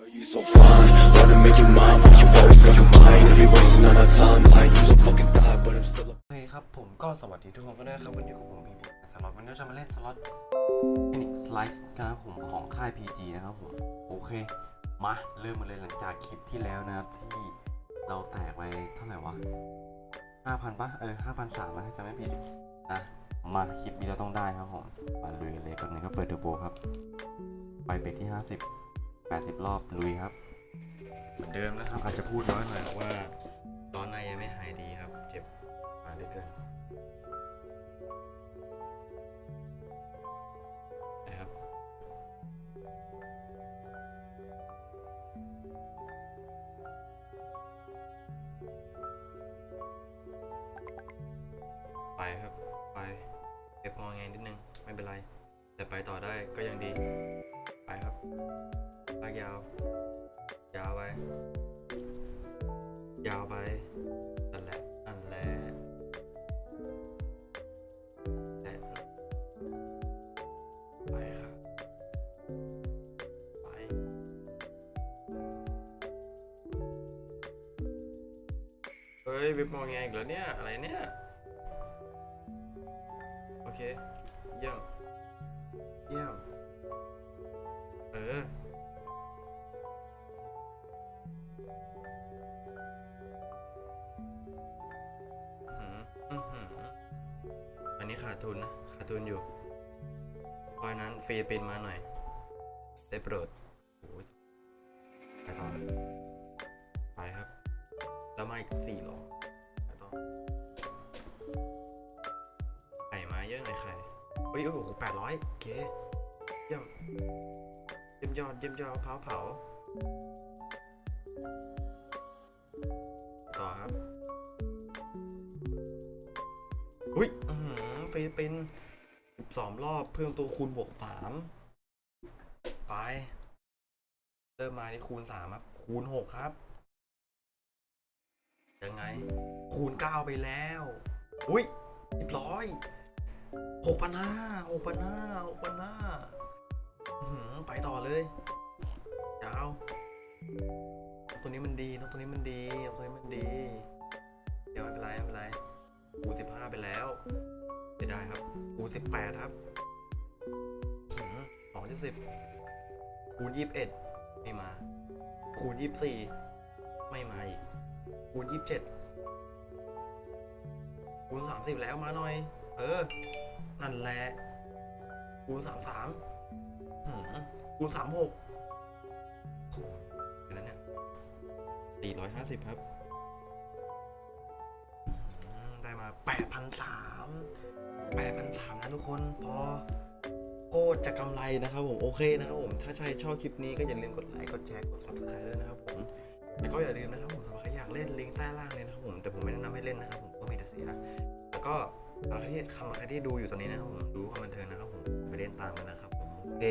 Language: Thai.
โอเคครับ ผมก็สวัสดีทุกคนก็ได้ครับวันนี้กับผมพีพีสล็อตวันนี้จะมาเล่นสล็อต Phoenix Slice กันนะครับผมของค่าย PG นะครับผม โอเค มาเริ่มมาเลยหลังจากคลิปที่แล้วนะครับ ที่เราแตกไปเท่าไหร่วะ5,000ปะเออ5,300นะถ้าจะไม่ผิดนะมาคลิปนี้เราต้องได้ครับผม มาลุยเลยก่อนหนึ่งก็เปิดเทอร์โบครับ ไปเบรกที่50 80 รอบลุยครับ เหมือนเดิมนะครับ อาจจะพูดน้อยหน่อยว่าร้อนในยังไม่หายดีครับ เจ็บมาเรื่อยๆนะครับไปครับ ไปเก็บงอแงนิดนึง ไม่เป็นไร แต่ไปต่อได้ก็ยังดี ฮ้ยวิบมองไงอีกแล้วเนี่ย อะไรเนี่ย โอเค เยี่ยม เยี่ยม เออ อันนี้ขาดทุนนะ ขาดทุนอยู่ เพราะนั้นฟรีป็นมาหน่อย ได้โปรดโอ้ยไปต่อ แล้วมาอีกสี่หลอไปต่อไข่มาเยอะหน่อยไข่เฮ้ยโอ้โหแปดร้อยโอเคเยี่ยมเยี่ยมยอดเยี่ยมยอดเผาเผาต่อครับอุ้ยอื้อหือฟิลิปปินสิบสองรอบเพิ่มตัวคูณบวกสามไป เริ่มมาที่คูณสามครับ คูณหกครับ ยังไง คูณเก้าไปแล้ว อุ้ยเรียบร้อยหกพันห้าหกพันห้าหกพันห้าไปต่อเลยยาวตัวนี้มันดีนกตัวนี้มันดีนกตัวนี้มันดี เดี๋ยวไม่เป็นไรไม่เป็นไรคูณสิบห้าไปแล้วไม่ได้ครับคูณสิบแปดครับสองจุดสิบคูณยี่สิบเอ็ดไม่มา คูณยี่สิบสี่ไม่มาอีก คูณยี่สิบเจ็ดคูณสามสิบแล้วมาหน่อย เออ นั่นแหละ คูณสามสามคูณสามหกเป็นนั้นเนี่ยสี่ร้อยห้าสิบครับอืมได้มา8,300 8,300นะทุกคน พอโคตรจะกำไรนะครับผม โอเคนะครับผม ถ้าใครชอบคลิปนี้ก็อย่าลืมกดไลค์ กดแชร์ กด subscribe ด้วยนะครับผม แล้วก็อย่าลืมนะครับผมสำหรับใครอยากเล่นลิงก์ใต้ล่างเลยนะครับผมแต่ผมไม่แนะนำให้เล่นนะครับผมก็มีแต่เสียแล้วก็สำหรับใคำใครที่ดูอยู่ตอนนี้นะครับผมดูความบันเทิงนะครับผมไปเล่นตามกันนะครับผมโอเค